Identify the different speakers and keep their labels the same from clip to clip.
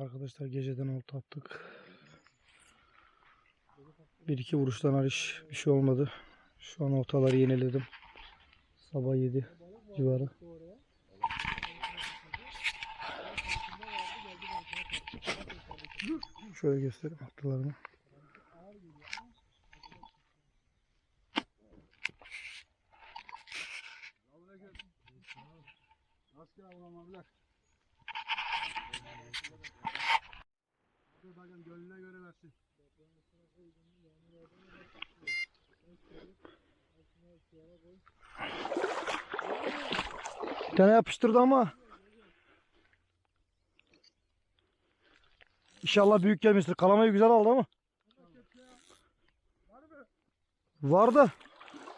Speaker 1: Arkadaşlar geceden olta attık. Bir iki vuruştan hariç bir şey olmadı. Şu an oltaları yeniledim. Sabah 7 civarı. Şöyle göstereyim oltalarımı.
Speaker 2: Rastgele avlamadılar. Dur bakayım gönlüne göre versin.
Speaker 1: Bir tane yapıştırdı ama. İnşallah büyük gelmiştir. Kalamayı güzel aldı ama. Vardı.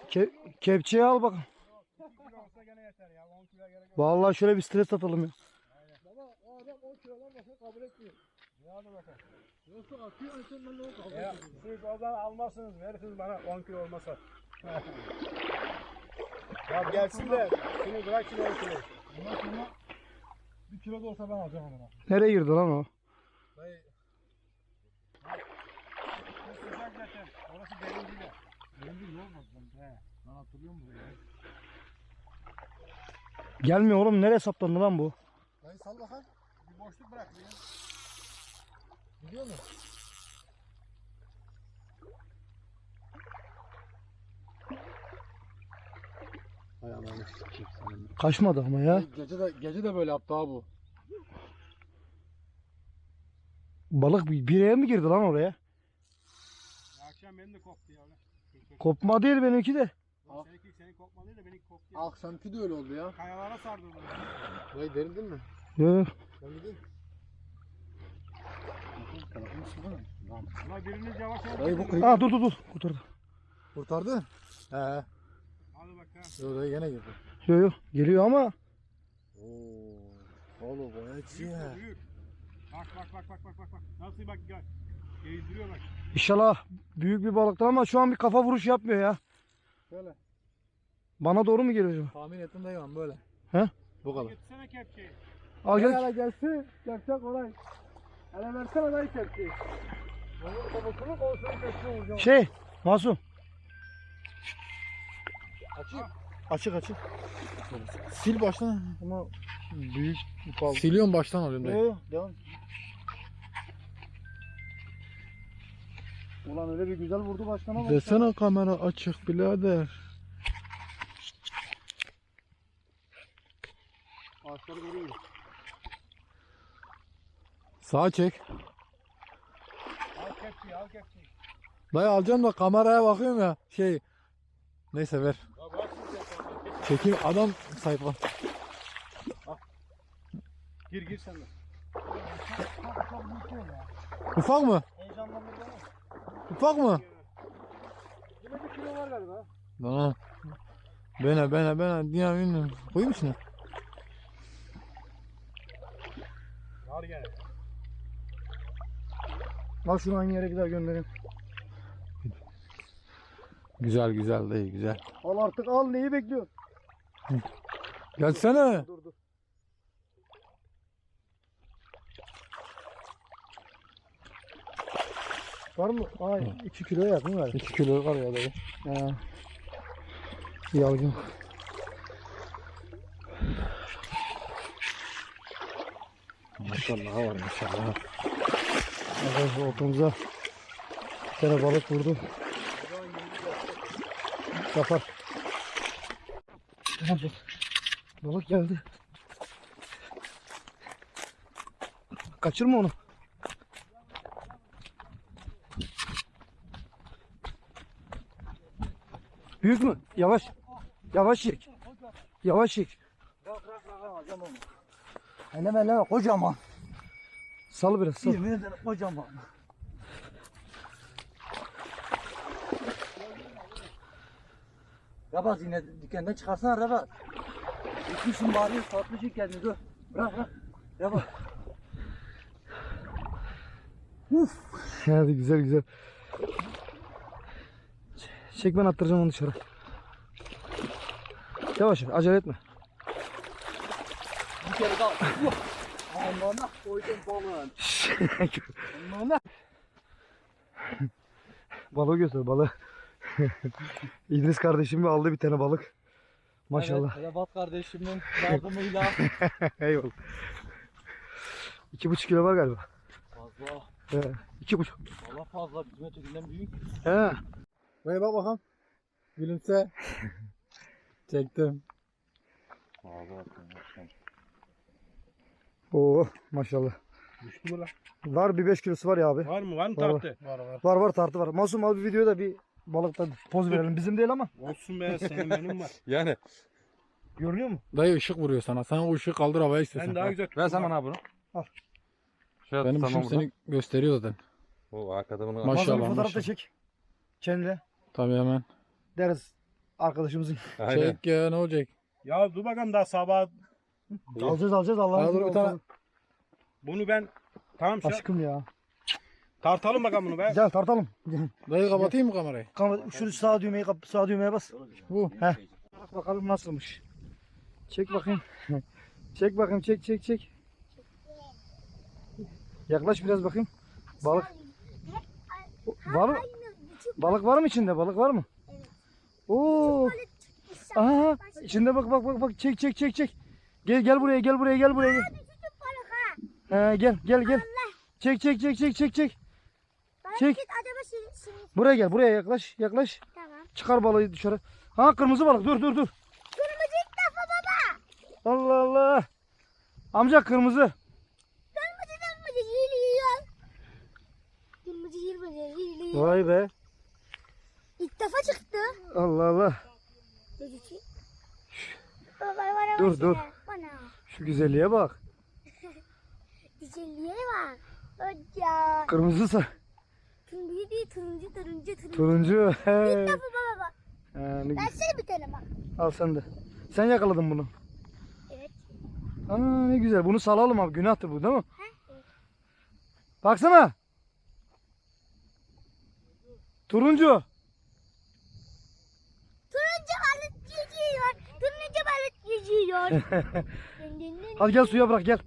Speaker 1: Ke kepçeyi al bak.
Speaker 2: 10 kilo olsa gene yeter ya. 10 kilo gerek yok.
Speaker 1: Vallahi şöyle bir stres atalım ya.
Speaker 2: Baba o adam 10 kilodan başka kabul etmiyor. Hadi bakalım. Yoksa atıyor en son ben de o kabul Ya siz o zaman almazsınız. Verirsiniz bana 10 kilo olmasa. Ya gelsin de. Şimdi bırak şimdi 10 kilo. Bundan sonra 1 kilo da olsa ben alacağım onu.
Speaker 1: Nereye girdi lan o?
Speaker 2: Dayı. Bu sıcak zaten. Orası derin değil de. Derin değil olmaz lan. He. Ben hatırlıyor musun burayı?
Speaker 1: Gelmiyor oğlum. Nereye saplandı lan bu?
Speaker 2: Dayı sal bakalım. Bir boşluk bırak ya. Biliyor musun?
Speaker 1: Kaçmadı ama ya.
Speaker 2: Gece de gece de böyle yaptı ha bu.
Speaker 1: Balık bir bireye mi girdi lan oraya?
Speaker 2: Akşam benim de koptu ya.
Speaker 1: Kopma değil benimki de.
Speaker 2: Al. Seninki senin kopmadı da benimki koptu.
Speaker 3: Akşamki de öyle oldu ya.
Speaker 2: Kayalara sardı bunu.
Speaker 3: Dayı derildin mi?
Speaker 1: Yok.
Speaker 3: Ben gideyim.
Speaker 2: Ulan biriniz yavaş yavaş.
Speaker 3: Dayı bu
Speaker 2: gidin.
Speaker 3: kıyı
Speaker 1: Aa dur dur dur. Kurtardı.
Speaker 3: kurtardı. He. Dayı gene girdi.
Speaker 1: Yok yok. Geliyor ama.
Speaker 3: Oo. Oğlum
Speaker 2: bu,
Speaker 3: he.
Speaker 2: büyük. Bak bak bak bak bak bak bak. Nasıl bak gel. Gezdiriyor bak.
Speaker 1: İnşallah büyük bir balıktır ama şu an bir kafa vuruş yapmıyor ya.
Speaker 3: Şöyle.
Speaker 1: Bana doğru mu geliyor acaba?
Speaker 3: Tahmin ettim dayı ben böyle.
Speaker 1: He?
Speaker 3: Bu kadar.
Speaker 2: Getirsene kepçeyi.
Speaker 1: Al gel.
Speaker 2: Hele gelsin. Kepçe kolay. Hele versene dayı kepçeyi. Onun kafasını kolsunu kepçe vuracağım.
Speaker 1: Şey. Masum. Açık açık.
Speaker 3: Sil baştan.
Speaker 1: Ama büyük bir balık.
Speaker 3: Siliyorum baştan alıyorum dayı.
Speaker 1: Yok yok. Devam. Ulan öyle bir güzel vurdu başkana bak.
Speaker 3: Desene kamera açık birader.
Speaker 2: Ağaçları görüyor?
Speaker 3: Sağa çek.
Speaker 2: Al kepçeyi al kepçeyi.
Speaker 3: Dayı alacağım da kameraya bakıyorum ya. Şey. Neyse ver.
Speaker 2: Ya
Speaker 3: Çekeyim adam sayfa.
Speaker 2: Gir gir sen de.
Speaker 3: Ufak mı? Ufak mı?
Speaker 2: Yine bir kilo var galiba.
Speaker 3: Tamam. Bene bene bene diye bilmiyorum. Koyayım içine.
Speaker 2: Var gene.
Speaker 1: Al şunu aynı yere gider göndereyim.
Speaker 3: Güzel güzel dayı güzel.
Speaker 1: Al artık al neyi bekliyor?
Speaker 3: Gelsene.
Speaker 1: Dur dur. Var mı? Ay 2 kilo yakın var.
Speaker 3: 2 kilo var ya dayı.
Speaker 1: Ha. Yalgın.
Speaker 3: Maşallah var maşallah.
Speaker 1: Arkadaşlar ortamıza bir tane balık vurdu. Yapar. Aha. Balık geldi. Kaçırma onu. Büyük mü? Yavaş. Yavaş çek. Yavaş
Speaker 2: onu.
Speaker 1: Elleme elleme kocaman. Sal biraz sal.
Speaker 2: Yemin ederim kocaman.
Speaker 4: Rabaz yine dükkandan çıkarsana Rabaz. Gitmişsin bari satmışsın kendini dur. Bırak bırak. Rabaz.
Speaker 1: Hadi güzel güzel. Çek ben attıracağım onu dışarı. Yavaş acele etme.
Speaker 4: Bir kere daha. Amına koydum balığın. Amına.
Speaker 1: Balığı göster balığı. İdris kardeşim aldı bir tane balık. Maşallah.
Speaker 4: Evet, Rebat kardeşimin yardımıyla.
Speaker 1: Eyvallah. İki buçuk kilo var galiba.
Speaker 4: Fazla.
Speaker 1: He, iki buçuk.
Speaker 4: Valla fazla. Bizim ötekinden büyük.
Speaker 1: He.
Speaker 3: Buraya bak bakalım. Gülümse. Çektim.
Speaker 1: Oo maşallah.
Speaker 2: Düştü mü lan?
Speaker 1: Var bir beş kilosu var ya abi.
Speaker 2: Var mı? Var mı tartı?
Speaker 3: Var var.
Speaker 1: Var var tartı var. Masum abi videoda bir balıkta poz verelim. Bizim değil ama.
Speaker 2: Olsun be senin benim var.
Speaker 3: Yani.
Speaker 1: Görünüyor mu?
Speaker 3: Dayı ışık vuruyor sana. Sen o ışığı kaldır havaya istiyorsan.
Speaker 2: Ben daha
Speaker 3: Ha.
Speaker 2: güzel
Speaker 5: Ver
Speaker 2: tuttum
Speaker 5: sen
Speaker 2: bak.
Speaker 5: bana bunu.
Speaker 1: Al.
Speaker 5: Şey
Speaker 3: Benim
Speaker 5: tamam
Speaker 3: ışığım seni gösteriyor zaten.
Speaker 5: O arkada bunu
Speaker 3: Maş-
Speaker 1: Masum
Speaker 3: Maşallah,
Speaker 1: bir fotoğraf da
Speaker 3: maşallah.
Speaker 1: çek. Kendine.
Speaker 3: Tabii hemen.
Speaker 1: Deriz arkadaşımızın.
Speaker 5: Aynen.
Speaker 3: Çek ya ne olacak?
Speaker 2: Ya dur bakalım daha sabah
Speaker 1: Alacağız alacağız Allah'ın
Speaker 3: Al, dur bir
Speaker 1: izniyle
Speaker 3: tane-
Speaker 2: bunu ben tamam şey
Speaker 1: Aşkım ya.
Speaker 2: Tartalım bakalım bunu be.
Speaker 1: Gel tartalım.
Speaker 3: Dayı kapatayım mı kamerayı?
Speaker 1: Kamera, şu sağ düğmeyi kap sağ düğmeye bas.
Speaker 3: Bu.
Speaker 1: Heh. Bak bakalım nasılmış. Çek bakayım. çek bakayım çek çek çek. Yaklaş biraz bakayım. Balık. Var mı? Balık var mı içinde? Balık var mı? Oo. Aha. İçinde bak bak bak bak çek çek çek çek. Gel gel buraya gel buraya gel buraya. Gel. He, gel gel gel. Çek çek çek çek çek çek. Çek.
Speaker 6: Acaba şimdi, şimdi
Speaker 1: Buraya gel buraya yaklaş yaklaş.
Speaker 6: tamam.
Speaker 1: Çıkar balığı dışarı. Ha kırmızı balık dur dur dur.
Speaker 6: Kırmızı ilk defa baba.
Speaker 1: Allah Allah. Amca kırmızı.
Speaker 6: Kırmızı kırmızı yürüyor. Kırmızı yürüyor yürüyor.
Speaker 1: Vay be.
Speaker 6: İlk defa çıktı.
Speaker 1: Allah Allah.
Speaker 6: Gözükü. Baba bana
Speaker 1: Dur, dur.
Speaker 6: Bana.
Speaker 1: Şu güzelliğe bak.
Speaker 6: Güzelliğe bak. Hoca.
Speaker 1: Kırmızısı.
Speaker 6: Turuncu değil turuncu turuncu turuncu.
Speaker 1: Turuncu. He.
Speaker 6: İlk defa baba bak.
Speaker 1: Ha, ne güzel.
Speaker 6: Versene bir tane bak.
Speaker 1: Al sen de. Sen yakaladın bunu.
Speaker 6: Evet.
Speaker 1: Aa ne güzel. Bunu salalım abi. Günahtır bu değil mi?
Speaker 6: Evet.
Speaker 1: Baksana. Turuncu.
Speaker 6: Turuncu balık yüzüyor. Turuncu balık yüzüyor.
Speaker 1: Hadi gel suya bırak gel.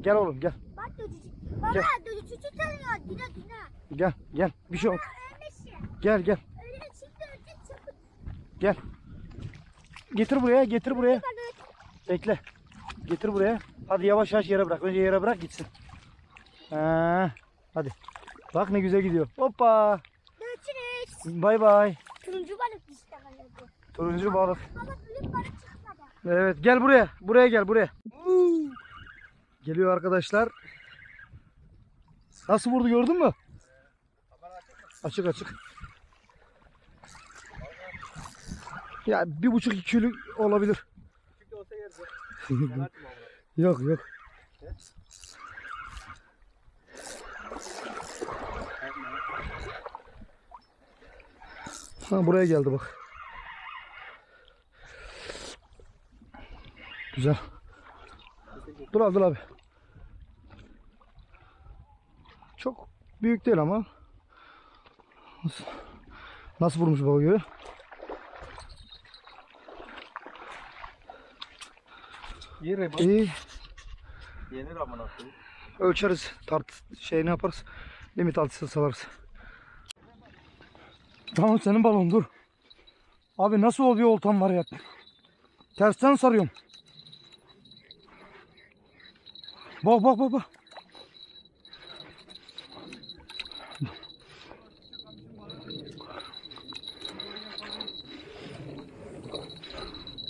Speaker 1: Gel oğlum gel.
Speaker 6: Bak dözücü. Baba dözücü tanıyor. Dina dina.
Speaker 1: Gel gel. Bir şey.
Speaker 6: Ölmesin.
Speaker 1: Gel gel. Gel. Getir buraya getir buraya. Bekle. Getir buraya. Hadi yavaş yavaş yere bırak. Önce yere bırak gitsin. Ha, hadi. Bak ne güzel gidiyor. Hoppa.
Speaker 6: Görüşürüz.
Speaker 1: Bay bay.
Speaker 6: Turuncu balık işte.
Speaker 1: Turuncu balık. Evet gel buraya. Buraya gel buraya. Geliyor arkadaşlar. Nasıl vurdu gördün mü? Açık açık. Ya bir buçuk iki kilo olabilir. yok yok. Ha buraya geldi bak. Güzel. Dur abi dur abi. Çok büyük değil ama. Nasıl, nasıl vurmuş balığı?
Speaker 5: Yeri
Speaker 1: İyi.
Speaker 5: Yenir amına koyayım.
Speaker 1: Ölçeriz. Tart şey ne yaparız? Limit altısı salarız. Tamam senin balon dur. Abi nasıl oluyor oltam var ya? Tersten sarıyorum. Bak bak bak bak.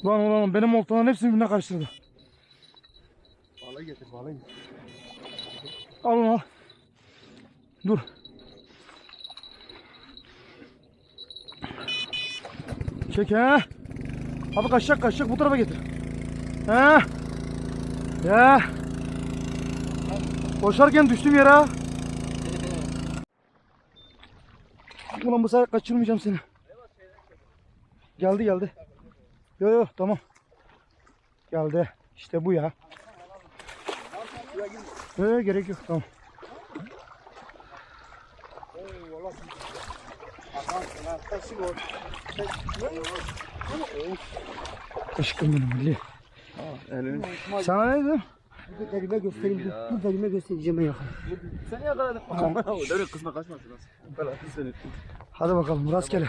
Speaker 1: Lan ulan benim oltaların hepsini birbirine karıştırdı.
Speaker 2: Balığı getir getir.
Speaker 1: Al onu al. Dur. Çek ha. Abi kaçacak kaçacak bu tarafa getir. Ha. Ya. Koşarken düştüm yere. Ulan bu sefer kaçırmayacağım seni. Geldi geldi. Yo yo tamam. Geldi. İşte bu ya. Ee, gerek yok tamam. Aşkım benim Milli. Sana ne dedim?
Speaker 7: Dur elime göstereyim. Dur elime göstereceğim ben yakın.
Speaker 4: Seni yakaladık. Dönük kısma kaçmasın.
Speaker 1: Hadi bakalım rastgele.